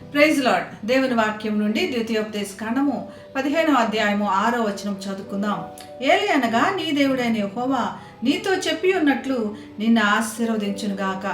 Praise lord దేవుని వాక్యం నుండి ద్వితీయోపదేశ కాండము పదిహేనో అధ్యాయము ఆరో వచనం చదువుకుందాం. ఏలి అనగా నీ దేవుడైన హోవా నీతో చెప్పి ఉన్నట్లు నిన్ను ఆశీర్వదించునుగాక.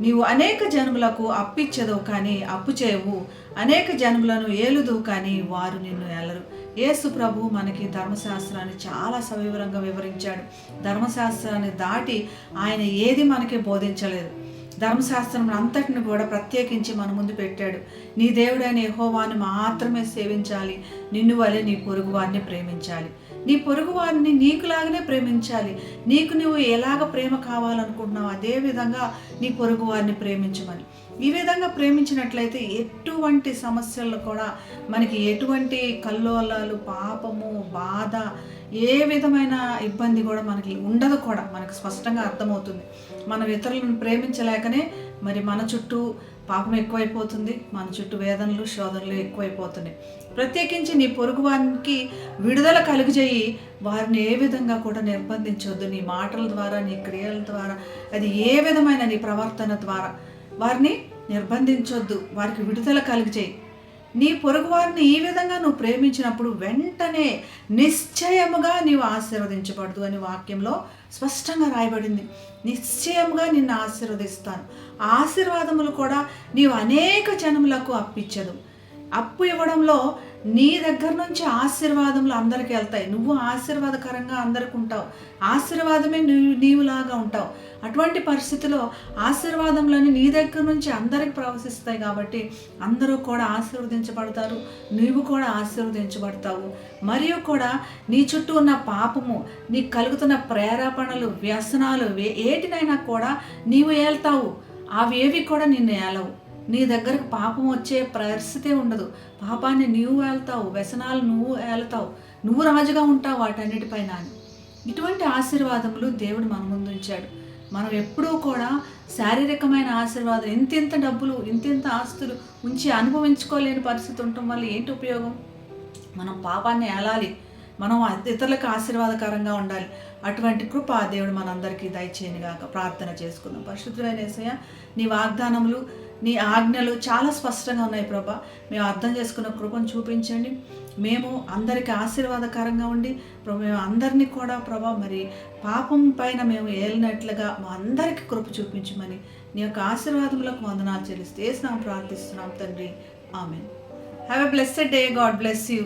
నీవు అనేక జనములకు అప్పిచ్చదు కానీ అప్పు చేయవు. అనేక జనములను ఏలుదు కానీ వారు నిన్ను ఏలరు. యేసు ప్రభు మనకి ధర్మశాస్త్రాన్ని చాలా సవివరంగా వివరించాడు. ధర్మశాస్త్రాన్ని దాటి ఆయన ఏది మనకి బోధించలేదు. ధర్మశాస్త్రం అంతటిని కూడా ప్రత్యేకించి మన ముందు పెట్టాడు. నీ దేవుడైన యహోవాను మాత్రమే సేవించాలి. నిన్ను వలె నీ పొరుగు వారిని ప్రేమించాలి. నీ పొరుగు వారిని నీకులాగానే ప్రేమించాలి. నీకు నువ్వు ఎలాగ ప్రేమ కావాలనుకుంటున్నావు అదే విధంగా నీ పొరుగు వారిని ప్రేమించమని. ఈ విధంగా ప్రేమించినట్లయితే ఎటువంటి సమస్యలు కూడా మనకి ఎటువంటి కల్లోలాలు పాపము బాధ ఏ విధమైన ఇబ్బంది కూడా మనకి ఉండదు కూడా. మనకు స్పష్టంగా అర్థమవుతుంది. మనం ఇతరులను ప్రేమించలేకనే మరి మన చుట్టూ పాపం ఎక్కువైపోతుంది. మన చుట్టూ వేదనలు శోధనలు ఎక్కువైపోతున్నాయి. ప్రత్యేకించి నీ పొరుగు వారికి విడుదల కలుగజేయి. వారిని ఏ విధంగా కూడా నిర్బంధించవద్దు నీ మాటల ద్వారా నీ క్రియల ద్వారా అది ఏ విధమైన నీ ప్రవర్తన ద్వారా వారిని నిర్బంధించొద్దు. వారికి విడుదల కలుగజేయి. నీ పొరుగు వారిని ఈ విధంగా నువ్వు ప్రేమించినప్పుడు వెంటనే నిశ్చయముగా నీవు ఆశీర్వదించబడదు అని వాక్యంలో స్పష్టంగా రాయబడింది. నిశ్చయముగా నిన్ను ఆశీర్వదిస్తాను. ఆశీర్వాదములు కూడా నీవు అనేక జనములకు అప్పించదు అప్పు ఇవ్వడంలో నీ దగ్గర నుంచి ఆశీర్వాదములు అందరికి వెళ్తాయి. నువ్వు ఆశీర్వాదకరంగా అందరికి ఉంటావు. ఆశీర్వాదమే నీవు నీవులాగా ఉంటావు. అటువంటి పరిస్థితిలో ఆశీర్వాదంలోని నీ దగ్గర నుంచి అందరికి ప్రవశిస్తాయి కాబట్టి అందరూ కూడా ఆశీర్వదించబడతారు. నీవు కూడా ఆశీర్వదించబడతావు. మరియు కూడా నీ చుట్టూ ఉన్న పాపము నీకు కలుగుతున్న ప్రేరేపణలు వ్యసనాలు వే- ఏటినైనా కూడా నీవు ఏల్తావు. అవేవి కూడా నిన్ను ఏలవు. నీ దగ్గరకు పాపం వచ్చే పరిస్థితే ఉండదు. పాపాన్ని నువ్వు వెళ్తావు వ్యసనాలు నువ్వు వెళ్తావు నువ్వు రాజుగా ఉంటావు వాటన్నిటిపైన అని. ఇటువంటి ఆశీర్వాదములు దేవుడు మన ముందు ఉంచాడు. మనం ఎప్పుడూ కూడా శారీరకమైన ఆశీర్వాదం ఇంతింత డబ్బులు ఇంతింత ఆస్తులు ఉంచి అనుభవించుకోలేని పరిస్థితి ఉండటం వల్ల ఏంటి ఉపయోగం? మనం పాపాన్ని ఏలాలి. మనం ఇతరులకు ఆశీర్వాదకరంగా ఉండాలి. అటువంటి కృప ఆ దేవుడు మనందరికీ దయచేయనిగాక. ప్రార్థన చేసుకుందాం. పరిశుద్ధమైన యేసయ్య నీ వాగ్దానములు నీ ఆజ్ఞలు చాలా స్పష్టంగా ఉన్నాయి ప్రభా. మేము అర్థం చేసుకున్న కృపను చూపించండి. మేము అందరికీ ఆశీర్వాదకరంగా ఉండి మేము అందరినీ కూడా ప్రభా మరి పాపం పైన మేము ఏలినట్లుగా మా అందరికీ కృప చూపించమని నీ యొక్క ఆశీర్వాదములకు వందనాలు చెల్లిస్తే వేసినాం ప్రార్థిస్తున్నాం తండ్రి. Amen have a blessed day God bless you